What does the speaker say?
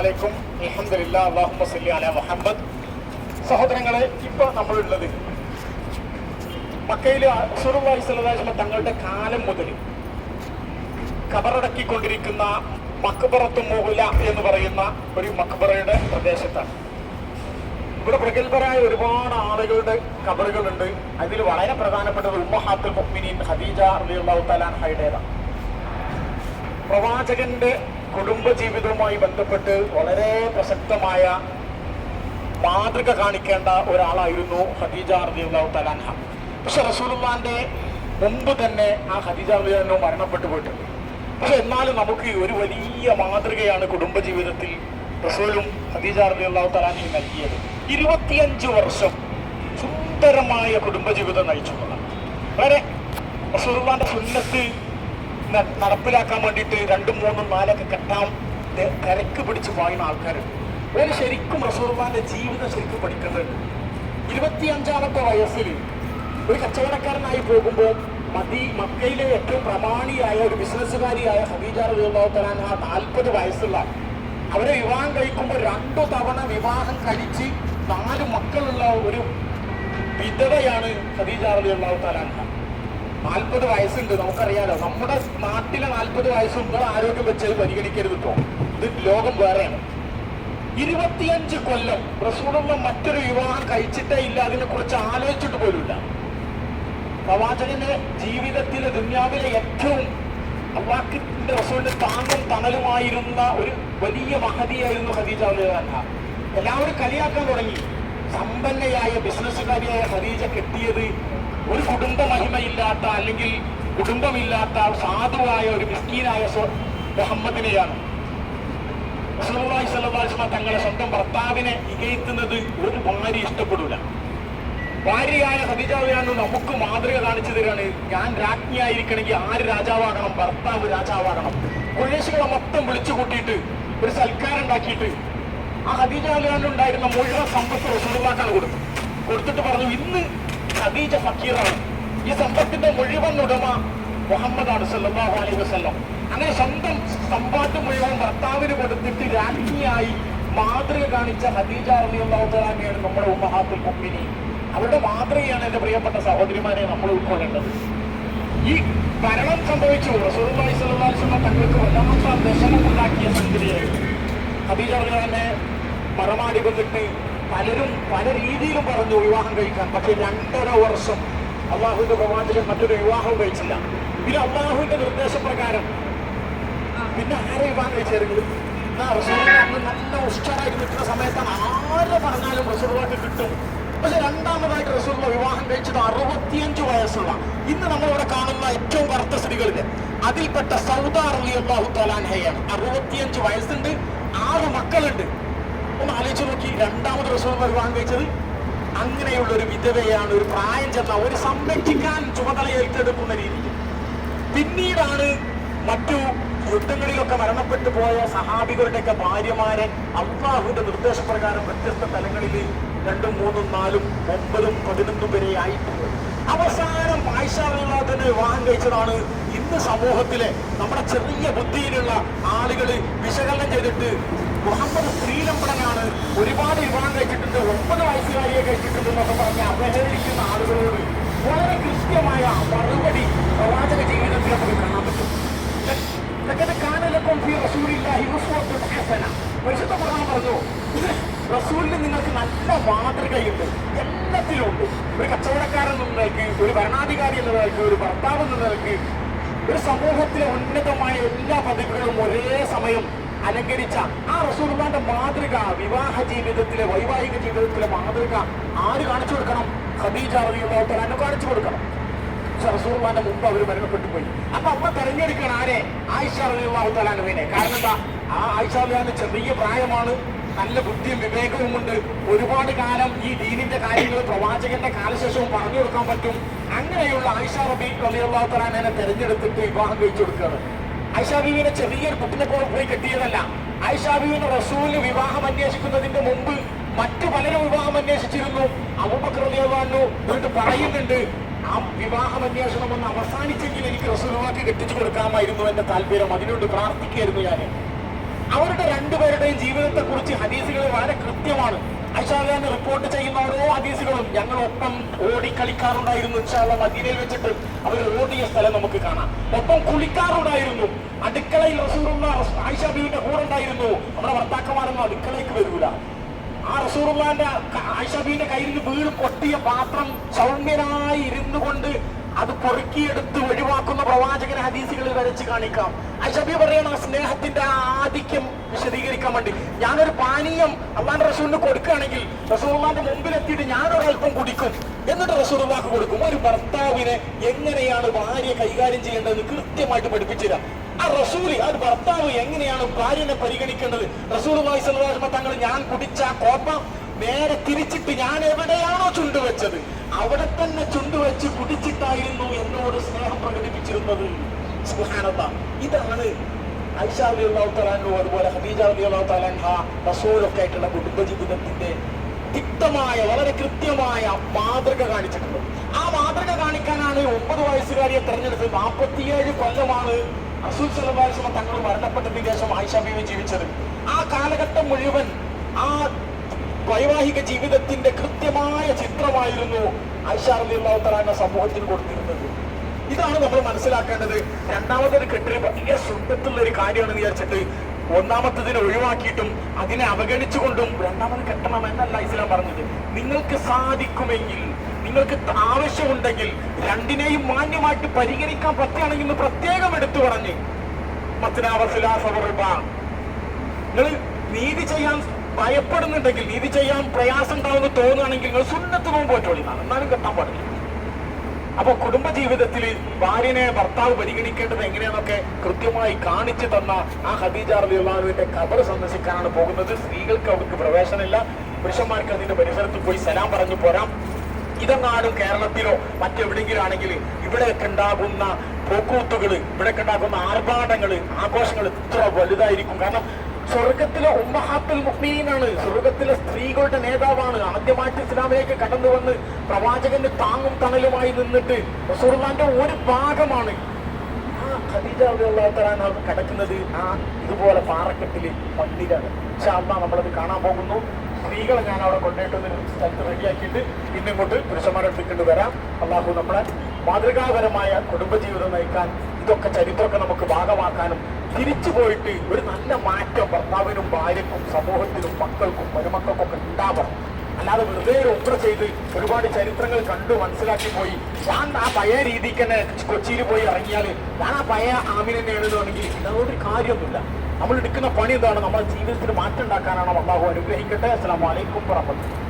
അലൈക്കും അലഹമില്ല അള്ളാഹു സല്ലി അല മുഹമ്മദ്. സഹോദരങ്ങളെ ഇപ്പൊ നമ്മളുള്ളത് മക്കയിലെ അസുറു സലതാശ്മ തങ്ങളുടെ കാലം മുതൽ കബറടക്കിക്കൊണ്ടിരിക്കുന്ന മക്ബറത്തു മുഹുല എന്ന് പറയുന്ന ഒരു മക്ബറയുടെ പ്രദേശത്താണ്. ഇവിടെ പ്രഗത്ഭരായ ഒരുപാട് ആളുകളുടെ കബറുകളുണ്ട്. അതിൽ വളരെ പ്രധാനപ്പെട്ടത് ഉമ്മഹാത്തുൽ മുഅ്മിനീൻ ഖദീജ റളിയല്ലാഹു തആല അൻഹയുടേതാണ്. പ്രവാചകന്റെ കുടുംബ ജീവിതവുമായി ബന്ധപ്പെട്ട് വളരെ പ്രസക്തമായ മാതൃക കാണിക്കേണ്ട ഒരാളായിരുന്നു ഖദീജ റളിയല്ലാഹു തലാൻഹ പക്ഷെ റസൂലുള്ളാന്റെ മുമ്പ് തന്നെ ആ ഖദീജ റബിയോ മരണപ്പെട്ടു പോയിട്ടുണ്ട്. പക്ഷെ എന്നാലും നമുക്ക് ഒരു വലിയ മാതൃകയാണ് കുടുംബ ജീവിതത്തിൽ റസൂലും ഖദീജ റളിയല്ലാഹു തആല നൽകിയത്. ഇരുപത്തിയഞ്ച് വർഷം സുന്ദരമായ കുടുംബജീവിതം നയിച്ചിട്ടുള്ള വളരെ റസൂലുള്ളാന്റെ സുന്നത്ത് നടപ്പിലാക്കാൻ വേണ്ടിയിട്ട് രണ്ടും മൂന്നും നാലൊക്കെ കെട്ടാൻ കരക്ക് പിടിച്ച് പായുന്ന ആൾക്കാരുണ്ട് ഒരു ശരിക്കും റസൂർബാന്റെ ജീവിതം ശരിക്കും പഠിക്കുന്നുണ്ട് ഇരുപത്തിയഞ്ചാമത്തെ വയസ്സിൽ ഒരു കച്ചവടക്കാരനായി പോകുമ്പോൾ മതി മക്കയിലെ ഏറ്റവും പ്രമാണിയായ ഒരു ബിസിനസ്സുകാരിയായ ഹബീജ റബിയുള്ളാഹുത്തലാൻ ആ നാൽപ്പത് വയസ്സുള്ള അവരെ വിവാഹം കഴിക്കുമ്പോൾ രണ്ടു തവണ വിവാഹം കഴിച്ച് നാല് മക്കളുള്ള ഒരു വിധവയാണ് തആല അൻഹ. നാൽപ്പത് വയസ്സുണ്ട് നമുക്കറിയാലോ. നമ്മുടെ നാട്ടിലെ നാൽപ്പത് വയസ്സും നിങ്ങൾ ആരോഗ്യം വെച്ച് പരിഗണിക്കരുത് കേട്ടോ ഇത് ലോകം വേറെയാണ്. ഇരുപത്തിയഞ്ച് കൊല്ലം റസൂലുള്ള മറ്റൊരു വിവാഹം കഴിച്ചിട്ടേ ഇല്ല. അതിനെ കുറിച്ച് ആലോചിച്ചിട്ട് പോലുമില്ല. പ്രവാചകന്റെ ജീവിതത്തിലെ ദുന്യാവിലെ ഏറ്റവും അള്ളാഹിന്റെ റസൂലിന്റെ താങ്ങും തണലുമായിരുന്ന ഒരു വലിയ മഹതിയായിരുന്നു ഹദീജ എല്ലാവരും കളിയാക്കാൻ തുടങ്ങി. സമ്പന്നയായ ബിസിനസ്സുകാരിയായ ഹദീജ കെട്ടിയത് ഒരു കുടുംബ മഹിമയില്ലാത്ത അല്ലെങ്കിൽ കുടുംബമില്ലാത്ത സാധുവായ ഒരു മിസ്കീനായ മുഹമ്മദിനെയാണ്. അലൈഹി തങ്ങളെ സ്വന്തം ഭർത്താവിനെ ഇകയത്തുന്നത് ഒരു ഭാര്യ ഇഷ്ടപ്പെടില്ല ഭാര്യയായ ഖദീജാവിയാണ് നമുക്ക് മാതൃക കാണിച്ചു തരാണ്. ഞാൻ രാജ്ഞിയായിരിക്കണമെങ്കിൽ ആര് രാജാവാകണം? ഭർത്താവ് രാജാവാകണം. കുറേശികളെ മൊത്തം വിളിച്ചു കൂട്ടിയിട്ട് ഒരു സൽക്കാരം ഉണ്ടാക്കിയിട്ട് ആ ഖദീജാവിലാണ് ഉണ്ടായിരുന്ന മുഴുവൻ സമ്പത്ത് റസൂലുള്ളാക്കാണ് കൊടുത്തു കൊടുത്തിട്ട് പറഞ്ഞു ഇന്ന് ഖദീജ ഫക്കീറാണ്. ഈ സമ്പത്തിന്റെ മുഴുവൻ ഉടമ മുഹമ്മദാണ് സല്ലല്ലാഹു അലൈഹി വസല്ലം. അങ്ങനെ സ്വന്തം സമ്പാദ്യം മുഴുവൻ ഭർത്താവിന് കൊടുത്തിട്ട് രാജ്ഞിയായി മാതൃക കാണിച്ച ഖദീജ റളിയല്ലാഹു തആലയാണ് നമ്മുടെ ഉമ്മഹാത്തുൽ മുഅ്മിനീൻ. അവരുടെ മാതൃകയാണ് എന്റെ പ്രിയപ്പെട്ട സഹോദരിമാരെ നമ്മൾ ഉൾക്കൊള്ളേണ്ടത്. ഈ ഭരണം സംഭവിച്ചു. അലൈഹി വസല്ലം തങ്ങൾക്ക് വല്ലാത്ത ദശനം ഉണ്ടാക്കിയ സംഗതിയായിരുന്നു. ഖദീജ റബിയാനെ മറമാടി വന്നിട്ട് പലരും പല രീതിയിലും പറഞ്ഞു വിവാഹം കഴിക്കാൻ പക്ഷെ രണ്ടര വർഷം അള്ളാഹുവിന്റെ പ്രവാചകൻ മറ്റൊരു വിവാഹവും കഴിച്ചില്ല. പിന്നെ അള്ളാഹുവിന്റെ നിർദ്ദേശപ്രകാരം പിന്നെ ആരെ വിവാഹം കഴിച്ചായിരുന്നു? നല്ല ഉഷാറായിട്ട് നിൽക്കുന്ന സമയത്താണ് ആരെ പറഞ്ഞാലും റസൂലുള്ളാഹിക്ക് കിട്ടും. പക്ഷെ രണ്ടാമതായിട്ട് റസൂലുള്ള വിവാഹം കഴിച്ചത് അറുപത്തിയഞ്ച് വയസ്സുള്ള ഇന്ന് നമ്മളിവിടെ കാണുന്ന ഏറ്റവും കറുത്ത സ്ത്രീകളിൽ അതിൽപ്പെട്ട സൗദ അള്ളാഹു തലാൻഹയാണ് അറുപത്തിയഞ്ച് വയസ്സുണ്ട് ആറ് മക്കളുണ്ട്. ഒന്ന് ആലോചിച്ച് നോക്കി. രണ്ടാമത് ദിവസം വിവാഹം കഴിച്ചത് അങ്ങനെയുള്ള ഒരു വിധവയാണ് ഒരു പ്രായം ചെന്ന ഒരു സംരക്ഷിക്കാൻ ചുമതല ഏറ്റെടുക്കുന്ന രീതിയിൽ. പിന്നീടാണ് മറ്റു യുദ്ധങ്ങളിലൊക്കെ മരണപ്പെട്ടു പോയ സഹാബികളുടെയൊക്കെ ഭാര്യമാരെ അള്ളാഹുവിന്റെ നിർദ്ദേശപ്രകാരം വ്യത്യസ്ത തലങ്ങളിൽ രണ്ടും മൂന്നും നാലും ഒമ്പതും പതിനൊന്നും വരെ ആയിട്ടുണ്ട് അവസാനം പായ്ശാവിനെ വിവാഹം കഴിച്ചതാണ് ഇന്ന് സമൂഹത്തിലെ നമ്മുടെ ചെറിയ ബുദ്ധിയിലുള്ള ആളുകൾ വിശകലനം ചെയ്തിട്ട് മുഹമ്മദ് ഒരുപാട് വിവാഹം കഴിച്ചിട്ടുണ്ട്. ഒമ്പത് വയസ്സുകാരിയെ കഴിച്ചിട്ടുണ്ട് എന്നൊക്കെ പറഞ്ഞ് അവഹേളിക്കുന്ന ആളുകളോട് വളരെ കൃത്യമായ മറുപടി പ്രവാചക ജീവിതത്തിൽ നമുക്ക് കാണാൻ പറ്റും. നിങ്ങൾക്ക് നല്ല മാതൃകയുണ്ട്. എല്ലാത്തിലും ഉണ്ട്. ഒരു കച്ചവടക്കാരൻ എന്ന ഒരു ഭരണാധികാരി എന്ന നിലയ്ക്ക് ഒരു ഭർത്താവ് എന്ന നിലയ്ക്ക് ഒരു സമൂഹത്തിലെ ഉന്നതമായ എല്ലാ പദവികളും ഒരേ സമയം അലങ്കരിച്ച ആ റസൂർബാന്റെ മാതൃക വിവാഹ ജീവിതത്തിലെ വൈവാഹിക ജീവിതത്തിലെ മാതൃക ആര് കാണിച്ചു കൊടുക്കണം? ഖദീജ റളിയല്ലാഹു കാണിച്ചു കൊടുക്കണം. റസൂർബാന്റെ മുമ്പ് അവർ മരണപ്പെട്ടു പോയി. അപ്പൊ അമ്മ തെരഞ്ഞെടുക്കണം ആരെ? ആയിഷ തആലാനുവിനെ കാരണം എന്താ? ആ ആയിഷ റളിയാണ് ചെറിയ പ്രായമാണ് നല്ല ബുദ്ധിയും വിവേകവും ഉണ്ട്. ഒരുപാട് കാലം ഈ ദീനിന്റെ കാര്യങ്ങൾ പ്രവാചകന്റെ കാലശേഷവും പറഞ്ഞു കൊടുക്കാൻ പറ്റും. അങ്ങനെയുള്ള ആയിഷ റബി റളിയല്ലാഹു തലാനെ തെരഞ്ഞെടുത്തിട്ട് വിവാഹം കഴിച്ചു കൊടുക്കുകയാണ്. ആയിഷ ബീവിനെ ചെറിയൊരു കുട്ടിനെ പോലെ പോയി കെട്ടിയതല്ല. ആയിഷ ബീവിനെ റസൂലിന് വിവാഹം അന്വേഷിക്കുന്നതിന്റെ മുമ്പ് മറ്റു പലരും വിവാഹം അന്വേഷിച്ചിരുന്നു. അൻഹു എന്നിട്ട് പറയുന്നുണ്ട് ആ വിവാഹം അന്വേഷണം ഒന്ന് അവസാനിച്ചെങ്കിൽ എനിക്ക് റസൂലുമാക്കി കെട്ടിച്ചു കൊടുക്കാമായിരുന്നു എന്റെ താല്പര്യം. അതിനോട് പ്രാർത്ഥിക്കുകയായിരുന്നു ഞാൻ അവരുടെ രണ്ടുപേരുടെയും ജീവിതത്തെ കുറിച്ച് ഹദീസുകൾ വളരെ കൃത്യമാണ്. ഐഷാഖാന് റിപ്പോർട്ട് ചെയ്യുന്ന ഓരോ ഹദീസുകളും ഞങ്ങളൊപ്പം ഓടി കളിക്കാറുണ്ടായിരുന്നു ഇൻഷാല്ല മദീനയിൽ വെച്ചിട്ട് അവർ ഓടിയ സ്ഥലം നമുക്ക് കാണാം. ഒപ്പം കുളിക്കാറുണ്ടായിരുന്നു. അടുക്കളയിൽ റസൂറുള്ള ആയിഷ ബീവിന്റെ കൂടെ ഉണ്ടായിരുന്നു. നമ്മുടെ ഭർത്താക്കന്മാരൊന്നും അടുക്കളയ്ക്ക് വരൂല. ആ റസൂറുള്ളാന്റെ ആയിഷബീന്റെ കയ്യിൽ നിന്ന് വീട് പൊട്ടിയ പാത്രം സൗമ്യനായി ഇരുന്നു കൊണ്ട് അത് പൊറുക്കിയെടുത്ത് ഒഴിവാക്കുന്ന പ്രവാചകൻ ഹദീസുകളിൽ വരച്ച് കാണിക്കാം. ഐഷബി പറയണ സ്നേഹത്തിന്റെ ആധിക്യം വിശദീകരിക്കാൻ വേണ്ടി. ഞാനൊരു പാനീയം അള്ളാന്റെ റസൂലിന് കൊടുക്കുകയാണെങ്കിൽ റസൂർമാന്റെ മുമ്പിലെത്തിയിട്ട് ഞാനൊരൽപ്പം കുടിക്കും. എന്നിട്ട് റസൂർമാക്ക് കൊടുക്കും. ഒരു ഭർത്താവിനെ എങ്ങനെയാണ് ഭാര്യ കൈകാര്യം ചെയ്യേണ്ടതെന്ന് കൃത്യമായിട്ട് പഠിപ്പിച്ചുതരാം ആ റസൂൽ ആ ഭർത്താവ് എങ്ങനെയാണ് ഭാര്യനെ പരിഗണിക്കേണ്ടത്? റസൂൽ തങ്ങൾ ഞാൻ കുടിച്ച കോപ്പ നേരെ തിരിച്ചിട്ട് ഞാൻ എവിടെയാണോ ചുണ്ടുവെച്ചത് അവിടെ തന്നെ ചുണ്ടുവെച്ച് കുടിച്ചിട്ടായിരുന്നു എന്നോട് സ്നേഹം പ്രകടിപ്പിച്ചിരുന്നത്. ഇതാണ് ഐഷ അലി അള്ളാഹു തലാൻഹു അതുപോലെ തലാൻഹ റസൂലൊക്കെ ആയിട്ടുള്ള കുടുംബജീവിതത്തിന്റെ തിക്തമായ വളരെ കൃത്യമായ മാതൃക കാണിച്ചിട്ടുണ്ട്. ആ മാതൃക കാണിക്കാനാണ് ഒമ്പത് വയസ്സുകാരിയെ തെരഞ്ഞെടുത്തത്. നാൽപ്പത്തിയേഴ് കൊല്ലമാണ് റസൂൽ സലഹുസ്ലമ തങ്ങൾ മരണപ്പെട്ടതിന് ശേഷം ആയിഷ ബീവി ജീവിച്ചത്. ആ കാലഘട്ടം മുഴുവൻ ആ വൈവാഹിക ജീവിതത്തിന്റെ കൃത്യമായ ചിത്രമായിരുന്നു ആയിഷ അലി സമൂഹത്തിന് കൊടുത്തിരുന്നത്. ഇതാണ് നമ്മൾ മനസ്സിലാക്കേണ്ടത്. രണ്ടാമതൊരു കെട്ടിൽ ഭയങ്കര സുഖത്തുള്ള ഒരു കാര്യമാണെന്ന് വിചാരിച്ചിട്ട് ഒന്നാമത്തതിനെ ഒഴിവാക്കിയിട്ടും അതിനെ അവഗണിച്ചുകൊണ്ടും രണ്ടാമത് കെട്ടണം എന്നല്ല ഇസ്ലാം പറഞ്ഞത്. നിങ്ങൾക്ക് സാധിക്കുമെങ്കിൽ നിങ്ങൾക്ക് ആവശ്യമുണ്ടെങ്കിൽ രണ്ടിനെയും മാന്യമായിട്ട് പരിഗണിക്കാൻ പറ്റുകയാണെങ്കിൽ പ്രത്യേകം എടുത്തു പറഞ്ഞ്. നിങ്ങൾ നീതി ചെയ്യാൻ ഭയപ്പെടുന്നുണ്ടെങ്കിൽ നീതി ചെയ്യാൻ പ്രയാസം ഉണ്ടാവുമെന്ന് തോന്നുകയാണെങ്കിൽ നിങ്ങൾ സുന്നത്ത് നോമ്പ് പറ്റുള്ളൂ എന്നാലും കെട്ടാൻ പാടില്ല. അപ്പൊ കുടുംബ ജീവിതത്തിൽ ഭാര്യനെ ഭർത്താവ് പരിഗണിക്കേണ്ടത് എങ്ങനെയാണെന്നൊക്കെ കൃത്യമായി കാണിച്ചു തന്ന ആ ഖദീജ റബിയുള്ളാഹുവിന്റെ ഖബർ സന്ദർശിക്കാനാണ് പോകുന്നത്. സ്ത്രീകൾക്ക് അവർക്ക് പ്രവേശനമില്ല. പുരുഷന്മാർക്ക് അതിന്റെ പരിസരത്ത് പോയി സലാം പറഞ്ഞു പോരാം. ഇതെങ്ങാനും കേരളത്തിലോ മറ്റെവിടെയെങ്കിലും ആണെങ്കിൽ ഇവിടെയൊക്കെ ഉണ്ടാകുന്ന പോക്കൂത്തുകൾ ഇവിടെയൊക്കെ ഉണ്ടാകുന്ന ആർഭാടങ്ങൾ ആഘോഷങ്ങൾ ഇത്ര വലുതായിരിക്കും. കാരണം സ്വർഗത്തിലെ ഉമ്മഹാത്തുൽ മുഹ്മീനാണ് സ്വർഗത്തിലെ സ്ത്രീകളുടെ നേതാവാണ്. ആദ്യമായിട്ട് ഇസ്ലാമിലേക്ക് കടന്നു വന്ന് പ്രവാചകന്റെ താങ്ങും തണലുമായി നിന്നിട്ട് റസൂർമാന്റെ ഒരു ഭാഗമാണ്. ആ ഖദീജ റളിയല്ലാഹു കിടക്കുന്നത് ആ ഇതുപോലെ പാറക്കെട്ടിൽ മണ്ണിലാണ്. പക്ഷെ നമ്മളത് കാണാൻ പോകുന്നു. സ്ത്രീകളെ ഞാൻ അവിടെ കൊണ്ടുപോയിട്ടൊന്ന് സ്ഥലത്ത് റെഡിയാക്കിയിട്ട് പിന്നെ ഇങ്ങോട്ട് പുരുഷന്മാരെ എടുത്തിട്ട് വരാം. അള്ളാഹു നമ്മളെ മാതൃകാപരമായ കുടുംബജീവിതം നയിക്കാൻ ഇതൊക്കെ ചരിത്രമൊക്കെ നമുക്ക് ഭാഗമാക്കാനും തിരിച്ചു പോയിട്ട് ഒരു നല്ല മാറ്റം ഭർത്താവിനും ഭാര്യക്കും സമൂഹത്തിനും മക്കൾക്കും മരുമക്കൾക്കൊക്കെ ഉണ്ടാവണം. അല്ലാതെ വെറുതെ ഒരു ഉമ്ര ചെയ്ത് ഒരുപാട് ചരിത്രങ്ങൾ കണ്ടു മനസ്സിലാക്കി പോയി. ഞാൻ ആ പഴയ രീതിക്ക് തന്നെ കൊച്ചിയിൽ പോയി ഇറങ്ങിയാൽ ഞാൻ ആ പഴയ ആമിനെ തന്നെയാണെന്നുണ്ടെങ്കിൽ ഇതൊരു കാര്യമൊന്നുമില്ല. നമ്മൾ എടുക്കുന്ന പണി എന്താണ്? നമ്മുടെ ജീവിതത്തിൽ മാറ്റം ഉണ്ടാക്കാനാണ് അള്ളാഹു അനുഗ്രഹിക്കട്ടെ? അസ്സാം വലൈക്കും പുറപ്പെട്ടു